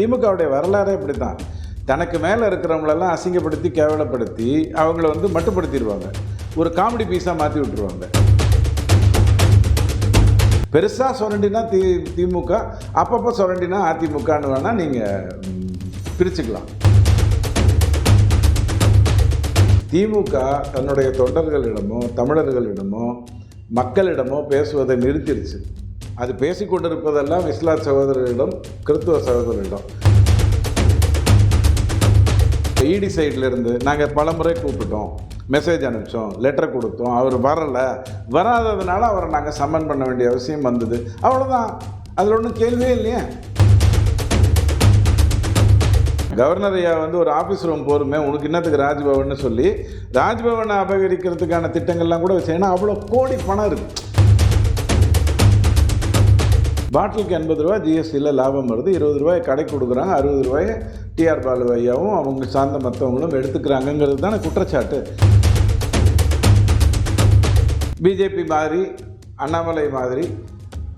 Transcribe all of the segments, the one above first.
திமுகவுடைய வரலாறே இப்படி தான் தனக்கு மேலே இருக்கிறவங்களெல்லாம் அசிங்கப்படுத்தி கேவலப்படுத்தி அவங்கள வந்து மட்டுப்படுத்திடுவாங்க. ஒரு காமெடி பீஸாக மாற்றி விட்டுருவாங்க. பெருசாக சுரண்டினா தி திமுக அப்பப்போ சுரண்டினா அதிமுகன்னு வேணால் நீங்கள் பிரிச்சுக்கலாம். திமுக தன்னுடைய தொண்டர்களிடமோ தமிழர்களிடமோ மக்களிடமோ பேசுவதை நிறுத்திடுச்சு அது பேசிக்கொண்டிருப்பதெல்லாம் இஸ்லாம் சகோதரர்களிடம் கிறித்துவ சகோதரர்களிடம் இடி இருந்து நாங்கள் பல முறை கூப்பிட்டோம். மெசேஜ் அனுப்பிச்சோம் லெட்டர் கொடுத்தோம். அவர் வரலை. வராததுனால அவரை நாங்கள் சம்மன் பண்ண வேண்டிய அவசியம் வந்தது. அவ்வளோதான் அதில் ஒன்றும் கேள்வியே இல்லையே. கவர்னர் ஐயா வந்து ஒரு ஆஃபீஸ் ரூம் போருமே உனக்கு என்னத்துக்கு ராஜ்பவன் சொல்லி ராஜ்பவனை அபகரிக்கிறதுக்கான திட்டங்கள்லாம் கூட வச்சு ஏன்னா அவ்வளோ கோடி பணம் இருக்குது பாட்டிலுக்கு எண்பது ரூபா ஜிஎஸ்டியில் லாபம் வருது. இருபது ரூபாய் கடை கொடுக்குறாங்க. அறுபது ரூபாயை டிஆர் பாலு ஐயாவும் அவங்க சார்ந்த மற்றவங்களும் எடுத்துக்கிறாங்கங்கிறது தானே குற்றச்சாட்டு. பிஜேபி மாதிரி அண்ணாமலை மாதிரி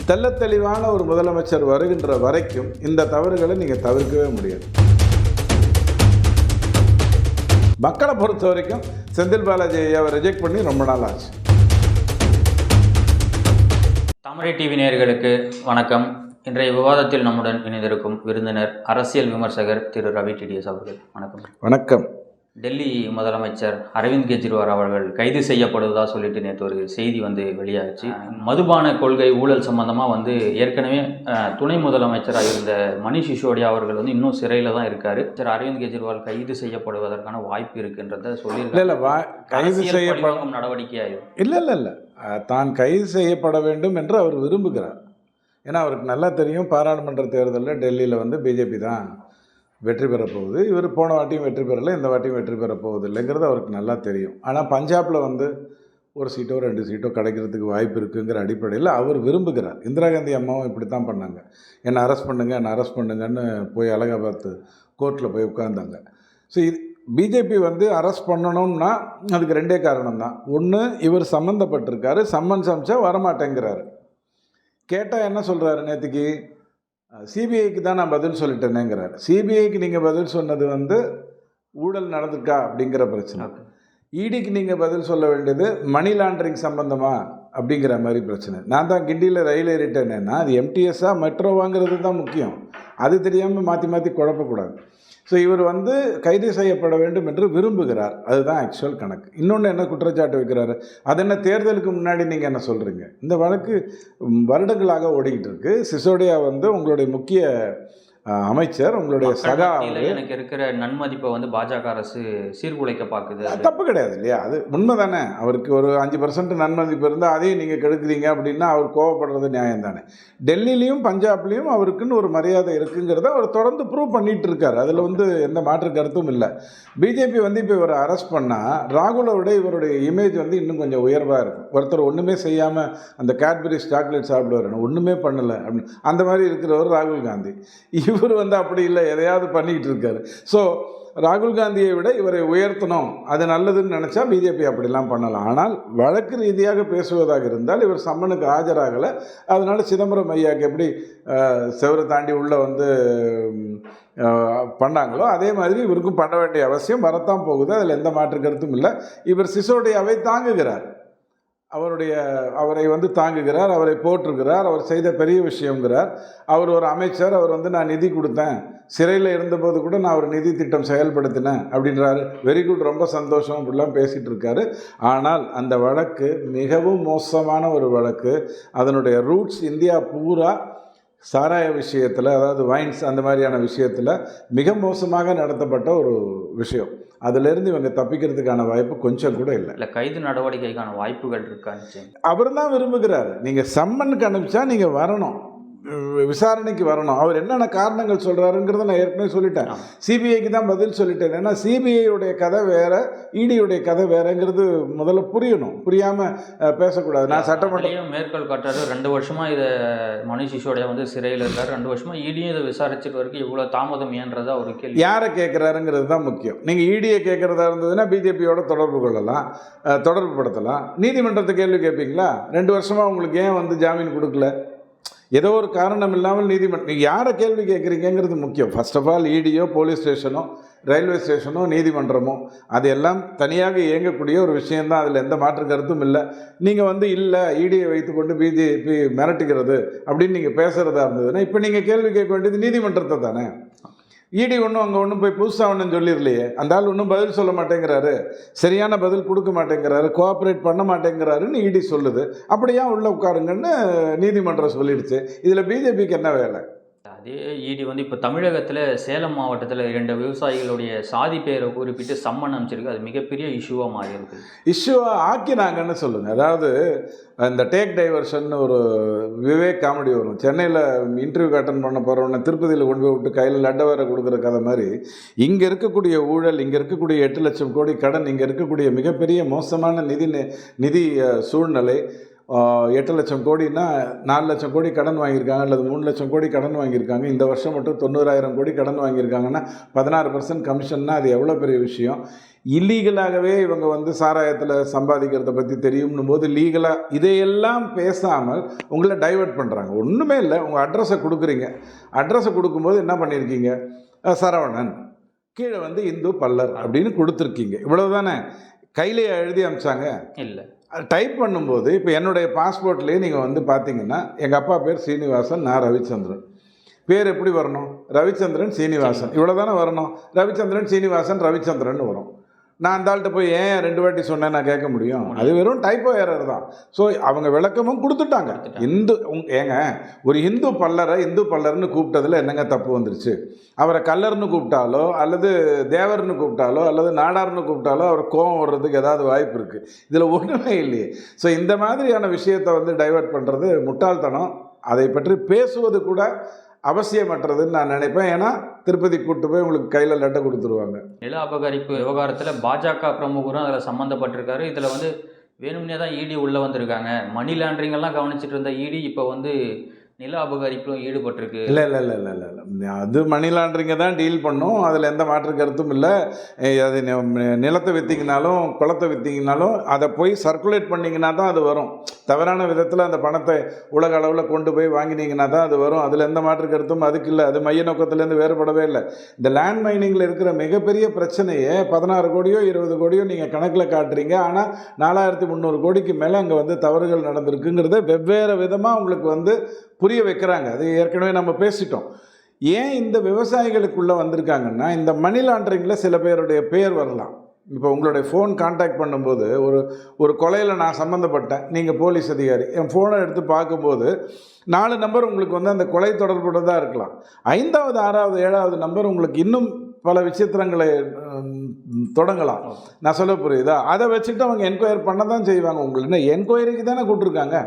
தெள்ளத் தெளிவான ஒரு முதலமைச்சர் வருகின்ற வரைக்கும் இந்த தவறுகளை நீங்கள் தவிர்க்கவே முடியாது. மக்களை பொறுத்த வரைக்கும் செந்தில் பாலாஜி ஐயாவை ரிஜெக்ட் பண்ணி ரொம்ப நாள் ஆச்சு. தாமரை டிவி நேயர்களுக்கு வணக்கம். இன்றைய விவாதத்தில் நம்முடன் இணைந்திருக்கும் விருந்தினர் அரசியல் விமர்சகர் திரு ரவி டிடிஎஸ் அவர்கள். வணக்கம். வணக்கம். டெல்லி முதலமைச்சர் அரவிந்த் கெஜ்ரிவால் அவர்கள் கைது செய்யப்படுவதா சொல்லிட்டு நேற்று ஒரு செய்தி வந்து வெளியாச்சு. மதுபான கொள்கை ஊழல் சம்பந்தமாக வந்து ஏற்கனவே துணை முதலமைச்சராக இருந்த மணிஷ் சிசோடியா அவர்கள் வந்து இன்னும் சிறையில் தான் இருக்காரு. சார் அரவிந்த் கெஜ்ரிவால் கைது செய்யப்படுவதற்கான வாய்ப்பு இருக்குன்றத சொல்லியிருக்காங்க கைது அரசியல் செய்யப்பட பழிவாங்கும் நடவடிக்கையாக இல்லை இல்லை இல்லை. தான் கைது செய்யப்பட வேண்டும் என்று அவர் விரும்புகிறார். ஏன்னா அவருக்கு நல்லா தெரியும் பாராளுமன்ற தேர்தலில் டெல்லியில் வந்து பிஜேபி தான் வெற்றி பெறப்போகுது. இவர் போன வாட்டியும் வெற்றி பெறலை இந்த வாட்டியும் வெற்றி பெறப் போகுது இல்லைங்கிறது அவருக்கு நல்லா தெரியும். ஆனால் பஞ்சாபில் வந்து ஒரு சீட்டோ ரெண்டு சீட்டோ கிடைக்கிறதுக்கு வாய்ப்பு இருக்குங்கிற அடிப்படையில் அவர் விரும்புகிறார். இந்திரா காந்தி அம்மாவும் இப்படி தான் பண்ணாங்க. என்னை அரெஸ்ட் பண்ணுங்க என்னை அரெஸ்ட் பண்ணுங்கன்னு போய் அலகாபாத் கோர்ட்டில் போய் உட்காந்தாங்க ஸோ இது பிஜேபி வந்து அரெஸ்ட் பண்ணணும்னா அதுக்கு ரெண்டே காரணம் தான் ஒன்று இவர் சம்மந்தப்பட்டிருக்காரு. சம்மன்ஸ் அமிச்சா வரமாட்டேங்கிறாரு. கேட்டால் என்ன சொல்கிறாரு நேற்றுக்கு சிபிஐக்கு தான் நான் பதில் சொல்லிட்டேனேங்கிறார். சிபிஐக்கு நீங்கள் பதில் சொன்னது வந்து ஊழல் நடந்திருக்கா அப்படிங்கிற பிரச்சனை. இடிக்கு நீங்கள் பதில் சொல்ல வேண்டியது மணி லாண்டரிங் சம்பந்தமா அப்படிங்கிற மாதிரி பிரச்சனை. நான் தான் கிண்டியில் ரயில் ஏறிட்டேனேன்னா அது எம்டிஎஸ்ஸா மெட்ரோவாங்கிறது தான் முக்கியம். அது தெரியாமல் மாற்றி மாற்றி குழப்பக்கூடாது. ஸோ இவர் வந்து கைது செய்யப்பட வேண்டும் என்று விரும்புகிறார். அதுதான் ஆக்சுவல் கணக்கு. இன்னொன்று என்ன குற்றச்சாட்டு வைக்கிறாரு? அது என்ன தேர்தலுக்கு முன்னாடி நீங்கள் என்ன சொல்கிறீங்க இந்த வழக்கு வருடங்களாக ஓடிக்கிட்டு இருக்கு. சிசோடியா வந்து உங்களுடைய முக்கிய அமைச்சர் உங்களுடைய சகா. எனக்கு இருக்கிற நன்மதிப்பை வந்து பாஜக அரசு சீர்குலைக்க பார்க்குது. அது தப்பு கிடையாது இல்லையா? அது உண்மை தானே அவருக்கு ஒரு அஞ்சு பர்சன்ட் நன்மதிப்பு இருந்தால் அதையும் நீங்கள் கெடுக்குறீங்க அப்படின்னா அவர் கோவப்படுறது நியாயம் தானே டெல்லிலையும் பஞ்சாப்லேயும் அவருக்குன்னு ஒரு மரியாதை இருக்குங்கிறத அவர் தொடர்ந்து ப்ரூவ் பண்ணிட்டு இருக்காரு அதில் வந்து எந்த மாற்று கருத்தும் இல்லை. பிஜேபி வந்து இப்போ இவரை அரெஸ்ட் பண்ணால் ராகுலை விட இவருடைய இமேஜ் வந்து இன்னும் கொஞ்சம் உயர்வாக இருக்கும். ஒருத்தர் ஒன்றுமே செய்யாமல் அந்த கேட்பரிஸ் சாக்லேட் சாப்பிடுவார். ஒன்றுமே பண்ணலை அப்படின்னு. அந்த மாதிரி இருக்கிறவர் ராகுல் காந்தி. இவர் வந்து அப்படி இல்லை எதையாவது பண்ணிக்கிட்டு இருக்காரு. ஸோ ராகுல் காந்தியை விட இவரை உயர்த்தணும் அது நல்லதுன்னு நினச்சா பிஜேபி அப்படிலாம் பண்ணலாம். ஆனால் வழக்கு ரீதியாக பேசுவதாக இருந்தால் இவர் சம்மனுக்கு ஆஜராகலை. அதனால் சிதம்பரம் ஐயாக்கு எப்படி செவரை தாண்டி உள்ளே வந்து பண்ணாங்களோ அதே மாதிரி இவருக்கும் பண்ண வேண்டிய அவசியம் வரத்தான் போகுது. அதில் எந்த மாற்று கருத்தும் இல்லை. இவர் சிசோடையாவை தாங்குகிறார். அவருடைய அவரை வந்து தாங்குகிறார் அவரை போற்றுகிறார் அவர் செய்த பெரிய விஷயங்கிறார் அவர் ஒரு அமைச்சர் அவர் வந்து நான் நிதி கொடுத்தேன். சிறையில் இருந்தபோது கூட நான் ஒரு நிதி திட்டம் செயல்படுத்தினேன் அப்படின்றாரு. வெரி குட் ரொம்ப சந்தோஷம் அப்படிலாம் பேசிகிட்டு இருக்காரு. ஆனால் அந்த வழக்கு மிகவும் மோசமான ஒரு வழக்கு. அதனுடைய ரூட்ஸ் இந்தியா பூரா சாராய விஷயத்தில் அதாவது வைன்ஸ் அந்த மாதிரியான விஷயத்தில் மிக மோசமாக நடத்தப்பட்ட ஒரு விஷயம். அதிலிருந்து இவங்க தப்பிக்கிறதுக்கான வாய்ப்பு கொஞ்சம் கூட இல்லை. இல்ல கைது நடவடிக்கைக்கான வாய்ப்புகள் இருக்கான்னு அவர் தான் விரும்புகிறார். நீங்கள் சம்மனுக்கு அனுப்பிச்சா நீங்கள் வரணும். விசாரணைக்கு வரணும். அவர் என்னென்ன காரணங்கள் சொல்கிறாருங்கிறத நான் ஏற்கனவே சொல்லிட்டேன். சிபிஐக்கு தான் பதில் சொல்லிட்டேன். ஏன்னா சிபிஐயுடைய கதை வேற இடியுடைய கதை வேறங்கிறது முதல்ல புரியணும். புரியாமல் பேசக்கூடாது. நான் சட்டமன்ற அதுலயும் மேற்கோள் காட்டுறாரு ரெண்டு வருஷமா இத மணிஷ் சிசோடியா வந்து சிறையில் இருக்காரு. ரெண்டு வருஷமா இடியும் இதை விசாரிச்சுட்டு வரைக்கும் இவ்வளவு தாமதம் ஏன்றதா ஒரு கேள்வி யாரை கேட்குறாருங்கிறது தான் முக்கியம். நீங்கள் இடியை கேட்குறதா இருந்ததுன்னா பிஜேபியோட தொடர்பு கொள்ளலாம். தொடர்பு படுத்தலாம். நீதிமன்றத்தை கேள்வி கேட்பீங்களா ரெண்டு வருஷமாக உங்களுக்கு ஏன் வந்து ஜாமீன் கொடுக்கல? ஏதோ ஒரு காரணம் இல்லாமல் நீதிமன்றம் நீங்கள் யாரை கேள்வி கேட்குறீங்கிறது முக்கியம். ஃபர்ஸ்ட் ஆஃப் ஆல் இடியோ போலீஸ் ஸ்டேஷனோ ரயில்வே ஸ்டேஷனோ நீதிமன்றமோ அது எல்லாம் தனியாக இயங்கக்கூடிய ஒரு விஷயந்தான் அதில் எந்த மாற்று கருத்தும் இல்லை. நீங்கள் வந்து இல்லை இடியை வைத்துக்கொண்டு பிஜேபி மிரட்டுகிறது அப்படின்னு நீங்கள் பேசுகிறதா இருந்ததுன்னா இப்போ நீங்கள் கேள்வி கேட்க வேண்டியது நீதிமன்றத்தை தானே? இடி ஒன்றும் அங்கே ஒன்றும் போய் புதுசாக ஒன்றும் சொல்லிடலையே. அந்த ஆள் ஒன்றும் பதில் சொல்ல மாட்டேங்கிறாரு. சரியான பதில் கொடுக்க மாட்டேங்கிறாரு. கோஆப்ரேட் பண்ண மாட்டேங்கிறாருன்னு இடி சொல்லுது. அப்படியா உள்ளே உட்காருங்கன்னு நீதிமன்றம் சொல்லிடுச்சு. இதில் பிஜேபிக்கு என்ன வேலை? அதே ஈடி வந்து இப்போ தமிழகத்தில் சேலம் மாவட்டத்தில் இரண்டு விவசாயிகளுடைய சாதி பெயரை குறிப்பிட்டு சம்மன் அமைச்சிருக்கு. அது மிகப்பெரிய இஷ்யூவாக மாறி இருக்கு. ஆக்கினாங்கன்னு சொல்லுங்கள் அதாவது இந்த டேக் டைவர்ஷன் ஒரு விவேக் காமெடி வரும். சென்னையில் இன்டர்வியூ அட்டன் பண்ண போகிறவன திருப்பதியில் கொண்டு போய் விட்டு கையில் லட்டை வேற கொடுக்குற கதை மாதிரி இங்கே இருக்கக்கூடிய ஊழல் இங்கே இருக்கக்கூடிய எட்டு லட்சம் கோடி கடன் இங்கே இருக்கக்கூடிய மிகப்பெரிய மோசமான நிதி நி- நிதி சூழ்நிலை எட்டு லட்சம் கோடினா நாலு லட்சம் கோடி கடன் வாங்கியிருக்காங்க அல்லது மூணு லட்சம் கோடி கடன் வாங்கியிருக்காங்க. இந்த வருஷம் மட்டும் தொண்ணூறாயிரம் கோடி கடன் வாங்கியிருக்காங்கன்னா பதினாறு பர்சன்ட் கமிஷன்னா அது எவ்வளோ பெரிய விஷயம்? இல்லீகலாகவே இவங்க வந்து சாராயத்தில் சம்பாதிக்கிறத பற்றி தெரியும்னும் போது லீகலாக இதையெல்லாம் பேசாமல் உங்களை டைவர்ட் பண்ணுறாங்க ஒன்றுமே இல்லை. உங்கள் அட்ரஸை கொடுக்குறீங்க. அட்ரஸை கொடுக்கும்போது என்ன பண்ணியிருக்கீங்க? சரவணன் கீழே வந்து இந்து பல்லர் அப்படின்னு கொடுத்துருக்கீங்க. இவ்வளவுதானே? கையிலேயே எழுதி அமிச்சாங்க. இல்லை. டைப் பண்ணும்போது இப்போ என்னுடைய பாஸ்போர்ட்லேயே நீங்கள் வந்து பார்த்தீங்கன்னா எங்கள் அப்பா பேர் சீனிவாசன் நான் ரவிச்சந்திரன். பேர் எப்படி வரணும்? ரவிச்சந்திரன் சீனிவாசன். இவ்வளோ தானே வரணும்? ரவிச்சந்திரன் சீனிவாசன் ரவிச்சந்திரன் வரும். நான் அந்த ஆள்கிட்ட போய் ஏன் ரெண்டு வாட்டி சொன்னேன் நான் கேட்க முடியும்? அது வெறும் டைப்போ ஏரர் தான். ஸோ அவங்க விளக்கமும் கொடுத்துட்டாங்க. இந்து ஏங்க ஒரு இந்து பல்லரை இந்து பல்லர்னு கூப்பிட்டதுல என்னங்க தப்பு வந்துருச்சு? அவரை கல்லர்னு கூப்பிட்டாலோ அல்லது தேவர்னு கூப்பிட்டாலோ அல்லது நாடார்னு கூப்பிட்டாலோ அவர் கோபம் வர்றதுக்கு ஏதாவது வாய்ப்பு இருக்குது இதில் ஒன்றுமே இல்லையே. ஸோ இந்த மாதிரியான விஷயத்தை வந்து டைவர்ட் பண்ணுறது முட்டாள்தனம். அதை பற்றி பேசுவது கூட அவசியமற்றதுன்னு நான் நினைப்பேன். ஏன்னா திருப்பதி கூட்டு போய் உங்களுக்கு கையில் லெட்டர் கொடுத்துருவாங்க. நில அபகரிப்பு விவகாரத்தில் பாஜக பிரமுகரும் அதில் சம்மந்தப்பட்டிருக்காரு இதில் வந்து வேணும்னே தான் இடி உள்ளே வந்திருக்காங்க. மணி லாண்ட்ரிங்கெல்லாம் கவனிச்சிட்டு இருந்த இடி இப்போ வந்து நில அபகரிப்பிலும் ஈடுபட்டிருக்கு. இல்லை இல்லை இல்லை இல்லை இல்லை இல்லை. அது மணி லாண்டரிங்கை தான் டீல் பண்ணும். அதில் எந்த மாற்று கருத்தும் இல்லை. அது நிலத்தை விற்றீங்கனாலும் குளத்தை விற்றிங்கனாலும் அதை போய் சர்க்குலேட் பண்ணிங்கன்னா தான் அது வரும். தவறான விதத்தில் அந்த பணத்தை உலக அளவில் கொண்டு போய் வாங்கினீங்கன்னா தான் அது வரும். அதில் எந்த மாற்று கருத்தும் அதுக்கு இல்லை. அது மைய நோக்கத்துலேருந்து வேறுபடவே இல்லை. இந்த லேண்ட் மைனிங்கில் இருக்கிற மிகப்பெரிய பிரச்சனையே பதினாறு கோடியோ இருபது கோடியோ நீங்கள் கணக்கில் காட்டுறீங்க. ஆனால் நாலாயிரத்தி முந்நூறு கோடிக்கு மேலே அங்கே வந்து தவறுகள் நடந்திருக்குங்கிறத வெவ்வேறு விதமாக உங்களுக்கு வந்து புரிய வைக்கிறாங்க. அது ஏற்கனவே நம்ம பேசிட்டோம். ஏன் இந்த விவசாயிகளுக்குள்ளே வந்திருக்காங்கன்னா இந்த மணி லாண்டரிங்கில் சில பேருடைய பேர் வரலாம். இப்போ உங்களுடைய ஃபோன் காண்டாக்ட் பண்ணும்போது ஒரு ஒரு கொலையில் நான் சம்மந்தப்பட்டேன் நீங்கள் போலீஸ் அதிகாரி. என் ஃபோனை எடுத்து பார்க்கும்போது நாலு நம்பர் உங்களுக்கு வந்து அந்த கொலை தொடர்புடையதாக இருக்கலாம். ஐந்தாவது ஆறாவது ஏழாவது நம்பர் உங்களுக்கு இன்னும் பல விசித்திரங்களை தொடங்கலாம். நான் சொல்ல புரியுதா? அதை வச்சுட்டு அவங்க என்கொயரி பண்ண தான் செய்வாங்க. உங்களுக்கு என்ன என்கொயரிக்கு தானே கூப்பிட்ருக்காங்க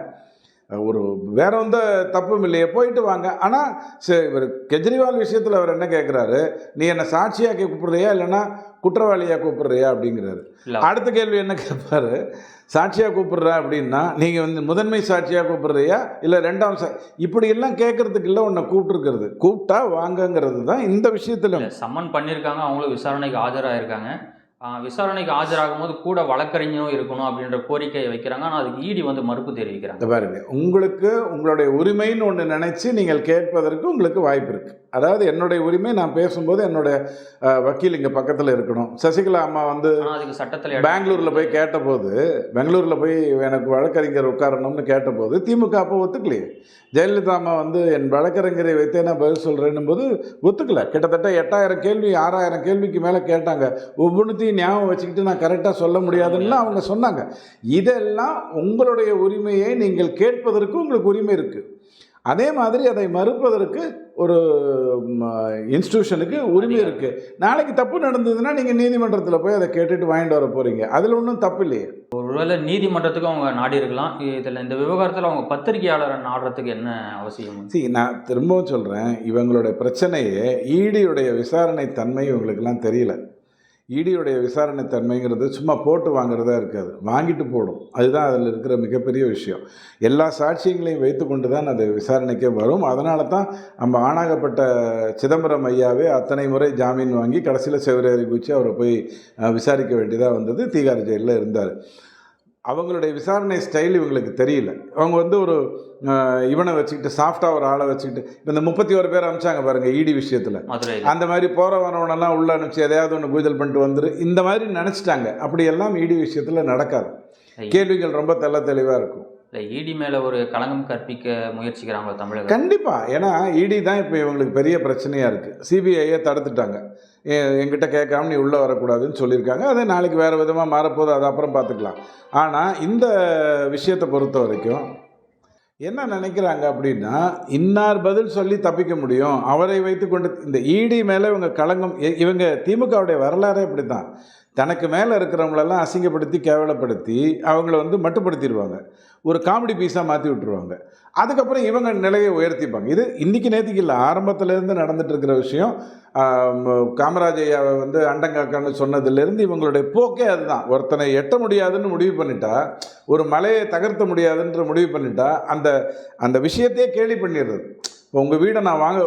ஒரு வேற எந்த தப்பும் இல்லையே போயிட்டு வாங்க. ஆனால் சரி இவர் கெஜ்ரிவால் விஷயத்தில் அவர் என்ன கேட்குறாரு நீ என்னை சாட்சியாக கூப்பிடுறியா இல்லைன்னா குற்றவாளியாக கூப்பிடுறியா அப்படிங்கிறாரு. அடுத்த கேள்வி என்ன கேட்பாரு சாட்சியாக கூப்பிடுற அப்படின்னா நீங்கள் வந்து முதன்மை சாட்சியாக கூப்பிடுறியா இல்லை ரெண்டாம் சா இப்படி எல்லாம் கேட்கறதுக்கு இல்லை உன்னை கூப்பிட்டுருக்கிறது. கூப்பிட்டா வாங்கங்கிறது தான் இந்த விஷயத்தில் சம்மன் பண்ணியிருக்காங்க அவங்களும் விசாரணைக்கு ஆஜராயிருக்காங்க. ஆஹ் விசாரணைக்கு ஆஜராகும் போது கூட வழக்கறிஞரும் இருக்கணும் அப்படின்ற கோரிக்கையை வைக்கிறாங்க. ஆனால் அதுக்கு ஈடி வந்து மறுப்பு தெரிவிக்கிறாங்க. பாருங்க. உங்களுக்கு உங்களுடைய உரிமைன்னு ஒன்று நினைச்சு நீங்கள் கேட்பதற்கு உங்களுக்கு வாய்ப்பு இருக்கு. அதாவது என்னுடைய உரிமை நான் பேசும்போது என்னுடைய அஹ், வக்கீல் இங்கே பக்கத்தில் இருக்கணும். சசிகலா அம்மா வந்து சட்டத்தில் பெங்களூரில் போய் கேட்டபோது பெங்களூரில் போய் எனக்கு வழக்கறிஞர் உட்காரணும்னு கேட்டபோது திமுக அப்போ ஒத்துக்கலையே. ஜெயலலிதா அம்மா வந்து என் வழக்கறிஞரை வைத்தே நான் பதில் சொல்கிறேன்னும் போது ஒத்துக்கல. கிட்டத்தட்ட எட்டாயிரம் கேள்வி ஆறாயிரம் கேள்விக்கு மேலே கேட்டாங்க. ஒவ்வொன்றுத்தையும் ஞாபகம் வச்சுக்கிட்டு நான் கரெக்டாக சொல்ல முடியாதுன்னு அவங்க சொன்னாங்க. இதெல்லாம் உங்களுடைய உரிமையை நீங்கள் கேட்பதற்கு உங்களுக்கு உரிமை இருக்குது அதே மாதிரி அதை மறுப்பதற்கு ஒரு இன்ஸ்டிடியூஷனுக்கு உரிமை இருக்குது நாளைக்கு தப்பு நடந்ததுன்னா நீங்கள் நீதிமன்றத்தில் போய் அதை கேட்டுட்டு வாங்கிட்டு வர போகிறீங்க அதில் ஒன்றும் தப்பு இல்லையே. ஒருவேளை நீதிமன்றத்துக்கு அவங்க நாடி இருக்கலாம். இதில் இந்த விவகாரத்தில் அவங்க பத்திரிகையாளரை நாடுறதுக்கு என்ன அவசியம்? see நான் திரும்பவும் சொல்கிறேன் இவங்களுடைய பிரச்சனையே ஈடியுடைய விசாரணை தன்மை இவங்களுக்கெல்லாம் தெரியல. இடியுடைய விசாரணை தன்மைங்கிறது சும்மா போட்டு வாங்குறதா இருக்காது. வாங்கிட்டு போடும். அதுதான் அதில் இருக்கிற மிகப்பெரிய விஷயம். எல்லா சாட்சியங்களையும் வைத்துக்கொண்டு தான் அது விசாரணைக்கே வரும். அதனால தான் நம்ம ஆணாகப்பட்ட சிதம்பரம் ஐயாவே அத்தனை முறை ஜாமீன் வாங்கி கடைசியில் செவரேறி குச்சி அவரை போய் விசாரிக்க வேண்டியதாக வந்தது. தீகார் ஜெயிலில் இருந்தார். அவங்களுடைய விசாரணை ஸ்டைல் இவங்களுக்கு தெரியல. அவங்க வந்து ஒரு இவனை வச்சுக்கிட்டு சாஃப்டாக ஒரு ஆளை வச்சுக்கிட்டு இப்போ இந்த முப்பத்தி ஒரு பேர் அமிச்சாங்க பாருங்கள் இடி விஷயத்தில். மதுரையில். அந்த மாதிரி போகிற வரவனெல்லாம் உள்ள அனுப்பிச்சு எதையாவது ஒன்று கூதல் பண்ணிட்டு வந்துரு. இந்த மாதிரி நினச்சிட்டாங்க. அப்படியெல்லாம் இடி விஷயத்தில் நடக்காது. கேள்விகள் ரொம்ப தெள்ள தெளிவாக இருக்கும். இல்லை இடி மேலே ஒரு களங்கம் கற்பிக்க முயற்சிக்கிறாங்களோ தமிழக கண்டிப்பாக ஏன்னா இடி தான் இப்போ இவங்களுக்கு பெரிய பிரச்சனையாக இருக்குது சிபிஐயை தடுத்துட்டாங்க. எங்கிட்ட கேட்காம நீ உள்ளே வரக்கூடாதுன்னு சொல்லியிருக்காங்க. அது நாளைக்கு வேறு விதமாக மாறப்போகுது அது அப்புறம் பார்த்துக்கலாம். ஆனால் இந்த விஷயத்தை பொறுத்த வரைக்கும் என்ன நினைக்கிறாங்க அப்படின்னா இன்னார் பதில் சொல்லி தப்பிக்க முடியும். அவரை வைத்து கொண்டு இந்த இடி மேலே இவங்க களங்கம் இ- இவங்க திமுகவுடைய வரலாறே இப்படி தான் தனக்கு மேலே இருக்கிறவங்களெல்லாம் அசிங்கப்படுத்தி கேவலப்படுத்தி அவங்கள வந்து மட்டுப்படுத்திடுவாங்க. ஒரு காமெடி பீஸாக மாற்றி விட்டுருவாங்க. அதுக்கப்புறம் இவங்க நிலையை உயர்த்திப்பாங்க. இது இன்றைக்கி நேற்றுக்கு இல்லை ஆரம்பத்துலேருந்து நடந்துட்டு இருக்கிற விஷயம். காமராஜையாவை வந்து அண்டங்காக்கான்னு சொன்னதுலேருந்து இவங்களுடைய போக்கே அதுதான். ஒருத்தனை எட்ட முடியாதுன்னு முடிவு பண்ணிட்டா ஒரு மலையை தகர்த்த முடியாதுன்ற முடிவு பண்ணிட்டா அந்த அந்த விஷயத்தையே கேலி பண்ணிடுறது. இப்போ உங்கள் வீடை நான் வாங்க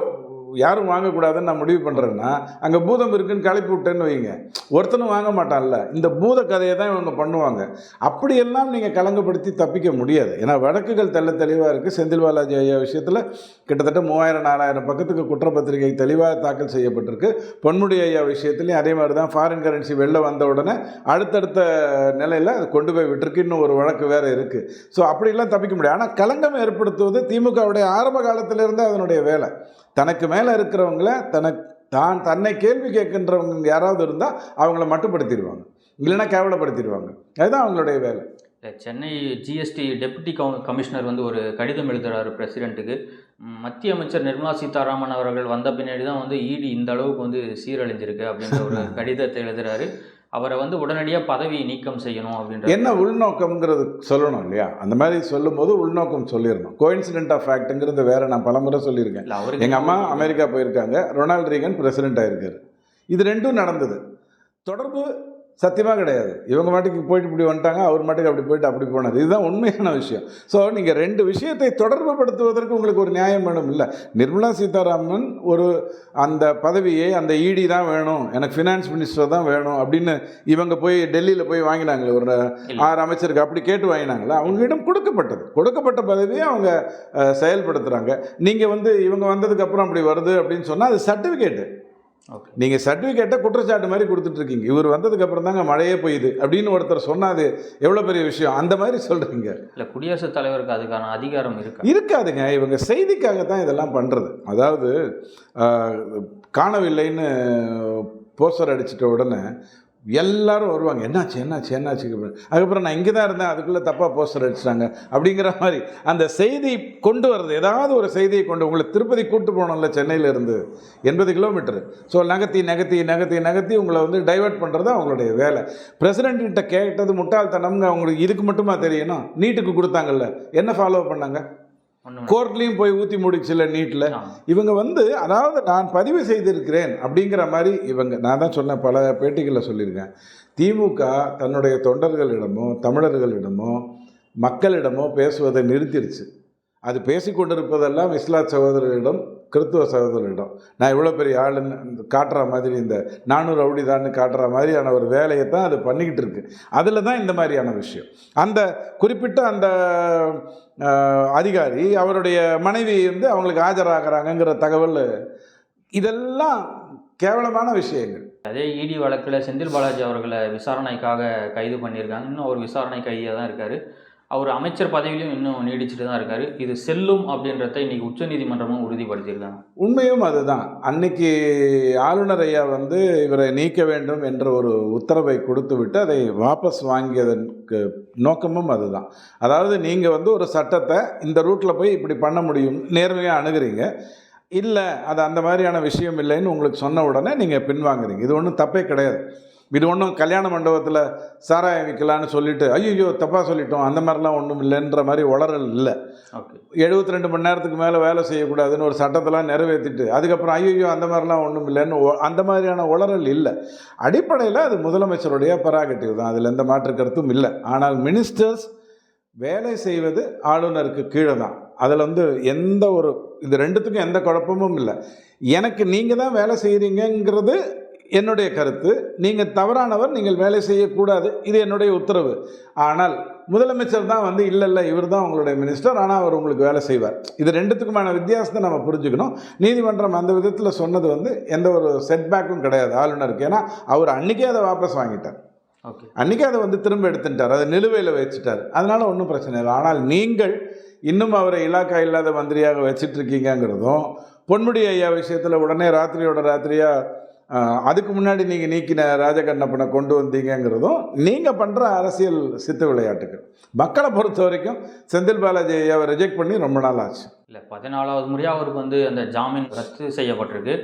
யாரும் வாங்கக்கூடாதுன்னு நான் முடிவு பண்ணுறேன்னா அங்கே பூதம் இருக்குன்னு கிளப்பி விட்டேன்னு வைங்க. ஒருத்தனும் வாங்க மாட்டான்ல. இந்த பூத கதையை தான் இவங்க பண்ணுவாங்க. அப்படியெல்லாம் நீங்கள் கலங்கப்படுத்தி தப்பிக்க முடியாது. ஏன்னா வழக்குகள் தெள்ள தெளிவாக இருக்குது செந்தில் பாலாஜி ஐயா விஷயத்தில் கிட்டத்தட்ட மூவாயிரம் நாலாயிரம் பக்கத்துக்கு குற்றப்பத்திரிகை தெளிவாக தாக்கல் செய்யப்பட்டிருக்கு. பொன்முடி ஐயா விஷயத்துலையும் அதே மாதிரி தான் ஃபாரின் கரன்சி வெளில வந்த உடனே அடுத்தடுத்த நிலையில் அது கொண்டு போய் விட்டுருக்கு. இன்னும் ஒரு வழக்கு வேறு இருக்குது ஸோ அப்படிலாம் தப்பிக்க முடியாது. ஆனால் களங்கம் ஏற்படுத்துவது திமுகவுடைய ஆரம்ப காலத்திலிருந்து அதனுடைய வேலை. தனக்கு மேலே இருக்கிறவங்கள தனக்கு தான் தன்னை கேள்வி கேட்கின்றவங்க யாராவது இருந்தால் அவங்கள மட்டுப்படுத்திடுவாங்க. இல்லைன்னா கேவலப்படுத்திடுவாங்க. அதுதான் அவங்களுடைய வேலை. சென்னை ஜிஎஸ்டி டெப்யூட்டி கவு கமிஷனர் வந்து ஒரு கடிதம் எழுதுறாரு பிரசிடென்ட்டுக்கு. மத்திய அமைச்சர் நிர்மலா சீதாராமன் அவர்கள் வந்த பின்னாடி தான் வந்து இடி இந்த அளவுக்கு வந்து சீரழிஞ்சிருக்கு அப்படின்ற ஒரு கடிதத்தை எழுதுறாரு. அவரை வந்து உடனடியாக பதவி நீக்கம் செய்யணும் அப்படின்ற என்ன உள்நோக்கம்ங்கிறது சொல்லணும் இல்லையா? அந்த மாதிரி சொல்லும்போது உள்நோக்கம் சொல்லிடணும். கோயின்சிடென்ட் ஆஃப் ஃபேக்ட்டுங்கிறது வேற நான் பலமுறை சொல்லியிருக்கேன். அவருக்கு எங்கள் அம்மா அமெரிக்கா போயிருக்காங்க. ரொனால்ட் ரீகன் பிரசிடென்ட் ஆயிருக்காரு. இது ரெண்டும் நடந்தது. தொடர்பு சத்தியமாக கிடையாது. இவங்க மாட்டுக்கு போயிட்டு இப்படி வந்துட்டாங்க அவர் மாட்டுக்கு அப்படி போயிட்டு அப்படி போனார். இதுதான் உண்மையான விஷயம். ஸோ நீங்கள் ரெண்டு விஷயத்தை தொடர்புபடுத்துவதற்கு உங்களுக்கு ஒரு நியாயம் வேணும் இல்லை. நிர்மலா சீதாராமன் ஒரு அந்த பதவியை அந்த இடி தான் வேணும் எனக்கு ஃபினான்ஸ் மினிஸ்டர் தான் வேணும் அப்படின்னு இவங்க போய் டெல்லியில் போய் வாங்கினாங்களே ஒரு. ஆறு அமைச்சருக்கு அப்படி கேட்டு வாங்கினாங்களா அவங்களிடம் கொடுக்கப்பட்டது. கொடுக்கப்பட்ட பதவியை அவங்க செயல்படுத்துகிறாங்க நீங்கள் வந்து இவங்க வந்ததுக்கப்புறம் அப்படி வருது அப்படின்னு சொன்னால் அது சர்டிஃபிகேட்டு நீங்கள் சர்டிஃபிகேட்டை குற்றச்சாட்டு மாதிரி கொடுத்துட்ருக்கீங்க. இவர் வந்ததுக்கப்புறம் தாங்க மழையே பெய்யுது அப்படின்னு ஒருத்தர் சொன்னாது எவ்வளோ பெரிய விஷயம்? அந்த மாதிரி சொல்கிறீங்க இல்லை குடியரசுத் தலைவருக்கு அதுக்கான அதிகாரம் இருக்கா? இருக்காதுங்க. இவங்க செய்திக்காக தான் இதெல்லாம் பண்ணுறது அதாவது காணவில்லைன்னு போஸ்டர் அடிச்சிட்ட உடனே எல்லாரும் வருவாங்க என்னாச்சு என்னாச்சு என்னாச்சு? அப்படின்னு. அதுக்கப்புறம் நான் இங்கே தான் இருந்தேன் அதுக்குள்ளே தப்பாக போஸ்டர் அடிச்சிட்டாங்க அப்படிங்கிற மாதிரி. அந்த செய்தி கொண்டு வர்றது ஏதாவது ஒரு செய்தியை கொண்டு உங்களை திருப்பதி கூட்டு போனோம்ல சென்னையில் இருந்து எண்பது கிலோமீட்டர். ஸோ நகர்த்தி நகர்த்தி நகர்த்தி நகர்த்தி உங்களை வந்து டைவர்ட் பண்ணுறது அவங்களுடைய வேலை. பிரசிடென்ட்கிட்ட கேட்டது முட்டாள்தனம்ங்க அவங்களுக்கு இதுக்கு மட்டுமா தெரியணும் நீட்டுக்கு கொடுத்தாங்கல்ல என்ன ஃபாலோ பண்ணாங்க? கோர்ட்லேயும் போய் ஊற்றி முடிச்சுல நீட்டில் இவங்க வந்து அதாவது நான் பதிவு செய்திருக்கிறேன் அப்படிங்கிற மாதிரி இவங்க நான் தான் சொன்னேன் பல பேட்டிகளில் சொல்லியிருக்கேன். திமுக தன்னுடைய தொண்டர்களிடமோ தமிழர்களிடமோ மக்களிடமோ பேசுவதை நிறுத்திடுச்சு அது பேசிக்கொண்டிருப்பதெல்லாம் இஸ்லாத் சகோதரர்களிடம் கிறித்துவ சகோதரர்களிடம். நான் இவ்வளோ பெரிய ஆளுன்னு காட்டுற மாதிரி இந்த நானூறு ரவுடிதான்னு காட்டுற மாதிரியான ஒரு வேலையை தான் அது பண்ணிக்கிட்டு இருக்கு. அதில் தான் இந்த மாதிரியான விஷயம். அந்த குறிப்பிட்ட அந்த அதிகாரி அவருடைய மனைவி வந்து அவங்களுக்கு ஆஜராகிறாங்கங்கிற தகவல். இதெல்லாம் கேவலமான விஷயங்கள். அதே இடி வழக்கில் செந்தில் பாலாஜி அவர்களை விசாரணைக்காக கைது பண்ணியிருக்காங்க. இன்னும் அவர் விசாரணை கைதியாக தான் இருக்கார். அவர் அமைச்சர் பதவியிலும் இன்னும் நீடிச்சுட்டு தான் இருக்கார். இது செல்லும் அப்படின்றத இன்னைக்கு உச்சநீதிமன்றமும் உறுதிப்படுத்தியிருக்காங்க உண்மையும் அதுதான். அன்னைக்கு ஆளுநர் ஐயா வந்து இவரை நீக்க வேண்டும் என்ற ஒரு உத்தரவை கொடுத்து விட்டு அதை வாபஸ் வாங்கியதற்கு நோக்கமும் அதுதான். அதாவது நீங்கள் வந்து ஒரு சட்டத்தை இந்த ரூட்டில் போய் இப்படி பண்ண முடியும் நேர்மையாக அணுகிறீங்க. இல்லை அது அந்த மாதிரியான விஷயம் இல்லைன்னு உங்களுக்கு சொன்ன உடனே நீங்கள் பின்வாங்குறீங்க. இது ஒன்றும் தப்பே கிடையாது. இது ஒன்றும் கல்யாண மண்டபத்தில் சாராயம் விற்கலான்னு சொல்லிட்டு ஐயோ தப்பாக சொல்லிட்டோம் அந்த மாதிரிலாம் ஒன்றும் இல்லைன்ற மாதிரி உளறல் இல்லை. எழுபத்தி ரெண்டு மணி நேரத்துக்கு மேலே வேலை செய்யக்கூடாதுன்னு ஒரு சட்டத்தெல்லாம் நிறைவேற்றிட்டு அதுக்கப்புறம் ஐயோ அந்த மாதிரிலாம் ஒன்றும் இல்லைன்னு ஒ- அந்த மாதிரியான உளறல் இல்லை. அடிப்படையில் அது முதலமைச்சருடைய பராகட்டிவ் தான் அதில் எந்த மாற்று கருத்தும் இல்லை. ஆனால் மினிஸ்டர்ஸ் வேலை செய்வது ஆளுநருக்கு கீழே தான். அதில் வந்து எந்த ஒரு இது ரெண்டுத்துக்கும் எந்த குழப்பமும் இல்லை. எனக்கு நீங்கள் தான் வேலை செய்கிறீங்கங்கிறது என்னுடைய கருத்து நீங்கள் தவறானவர் நீங்கள் வேலை செய்யக்கூடாது. இது என்னுடைய உத்தரவு. ஆனால் முதலமைச்சர் தான் வந்து இல்லை இல்லை இவர் தான் உங்களுடைய மினிஸ்டர் ஆனால் அவர் உங்களுக்கு வேலை செய்வார். இது ரெண்டுத்துக்குமான வித்தியாசத்தை நம்ம புரிஞ்சுக்கணும். நீதிமன்றம் அந்த விதத்தில் சொன்னது வந்து எந்த ஒரு செட்பேக்கும் கிடையாது ஆளுநருக்கு. ஏன்னா அவர் அன்றைக்கே அதை வாபஸ் வாங்கிட்டார். ஓகே. அன்றைக்கி அதை வந்து திரும்ப எடுத்துட்டார். அதை நிலுவையில் வச்சுட்டார். அதனால் ஒன்றும் பிரச்சனை இல்லை. ஆனால் நீங்கள் இன்னும் அவரை இலாக்கா இல்லாத மந்திரியாக வச்சிட்டு இருக்கீங்கங்கிறதும் பொன்முடி ஐயா விஷயத்தில் உடனே ராத்திரியோட ராத்திரியாக அதுக்கு முன்னாடி நீங்கள் நீக்கின ராஜகண்ணப்பனை கொண்டு வந்தீங்கங்கிறதும் நீங்கள் பண்ணுற அரசியல் சித்து விளையாட்டுகள். மக்களை பொறுத்த வரைக்கும் செந்தில் பாலாஜி ஐயாவை ரிஜெக்ட் பண்ணி ரொம்ப நாள் ஆச்சு. இல்லை பதினாலாவது முறையாக அவருக்கு வந்து அந்த ஜாமீன் ரத்து செய்யப்பட்டிருக்கு.